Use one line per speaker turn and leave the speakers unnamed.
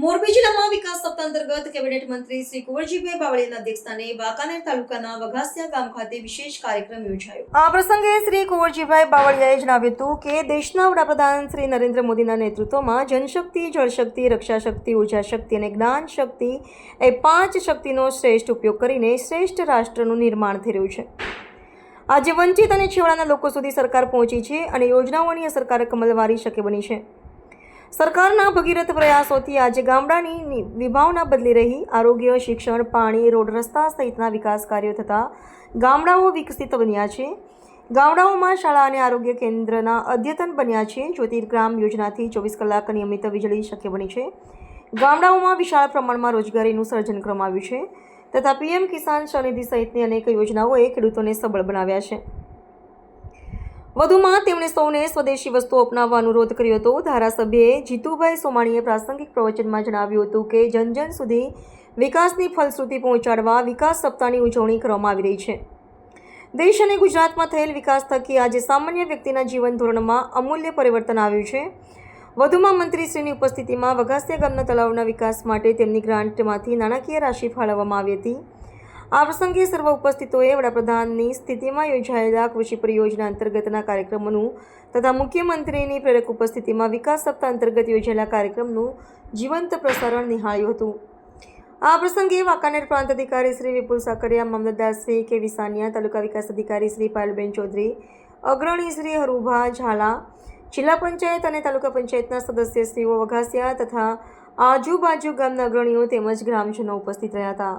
સપ્તાહ અંતર્ગત કેબિનેટ મંત્રી શ્રી કુંવરજીભાઈ બાવળિયાના અધ્યક્ષસ્થાને વાંકાનેર તાલુકાના વઘાસિયા ગામ ખાતે વિશેષ કાર્યક્રમ યોજાયો. આ પ્રસંગે શ્રી કુંવરજીભાઈ બાવળિયાએ જણાવ્યું હતું કે દેશના વડાપ્રધાન શ્રી નરેન્દ્ર મોદીના નેતૃત્વમાં જનશક્તિ, જળશક્તિ રક્ષા શક્તિ ઊર્જા શક્તિ અને જ્ઞાન શક્તિ એ પાંચ શક્તિનો શ્રેષ્ઠ ઉપયોગ કરીને શ્રેષ્ઠ રાષ્ટ્રનું નિર્માણ થઈ રહ્યું છે. આજે વંચિત અને છેવાડાના લોકો સુધી સરકાર પહોંચી છે અને યોજનાઓની અસરકારક અમલવારી શક્ય બની છે. સરકારના ભગીરથ પ્રયાસોથી આજે ગામડાની વિભાવના બદલી રહી. આરોગ્ય, શિક્ષણ, પાણી, રોડ રસ્તા સહિતના વિકાસ કાર્યો થતાં ગામડાઓ વિકસિત બન્યા છે. ગામડાઓમાં શાળા અને આરોગ્ય કેન્દ્રના અદ્યતન બન્યા છે. જ્યોતિર્ગ્રામ યોજનાથી ચોવીસ કલાક નિયમિત વીજળી શક્ય બની છે. ગામડાઓમાં વિશાળ પ્રમાણમાં રોજગારીનું સર્જન કરવામાં આવ્યું છે. તથા પીએમ કિસાન સ્વનિધિ સહિતની અનેક યોજનાઓએ ખેડૂતોને સબળ બનાવ્યા છે. વધુમાં તેમણે સૌને સ્વદેશી વસ્તુઓ અપનાવવા અનુરોધ કર્યો હતો. ધારાસભ્યએ જીતુભાઈ સોમાણીએ પ્રાસંગિક પ્રવચનમાં જણાવ્યું હતું કે, જન જન સુધી વિકાસની ફલશ્રુતિ પહોંચાડવા વિકાસ સપ્તાહની ઉજવણી કરવામાં આવી રહી છે. દેશ અને ગુજરાતમાં થયેલ વિકાસ થકી આજે સામાન્ય વ્યક્તિના જીવન ધોરણમાં અમૂલ્ય પરિવર્તન આવ્યું છે. વધુમાં મંત્રીશ્રીની ઉપસ્થિતિમાં વઘાસિયા ગામના તળાવના વિકાસ માટે તેમની ગ્રાન્ટમાંથી નાણાકીય રાશિ ફાળવવામાં આવી હતી. આ પ્રસંગે સર્વ ઉપસ્થિતોએ વડાપ્રધાનની સ્થિતિમાં યોજાયેલા કૃષિ પરિયોજના અંતર્ગતના કાર્યક્રમોનું તથા મુખ્યમંત્રીની પ્રેરક ઉપસ્થિતિમાં વિકાસ સપ્તાહ અંતર્ગત યોજાયેલા કાર્યક્રમનું જીવંત પ્રસારણ નિહાળ્યું હતું. આ પ્રસંગે વાંકાનેર પ્રાંત અધિકારી શ્રી વિપુલ સાકરિયા, મામલતદાર કે. વિસાનિયા, તાલુકા વિકાસ અધિકારી શ્રી પાયલબેન ચૌધરી, અગ્રણી શ્રી હરુભા ઝાલા, જિલ્લા પંચાયત અને તાલુકા પંચાયતના સદસ્ય શ્રીઓ વઘાસિયા તથા આજુબાજુ ગામના અગ્રણીઓ તેમજ ગ્રામજનો ઉપસ્થિત રહ્યા હતા.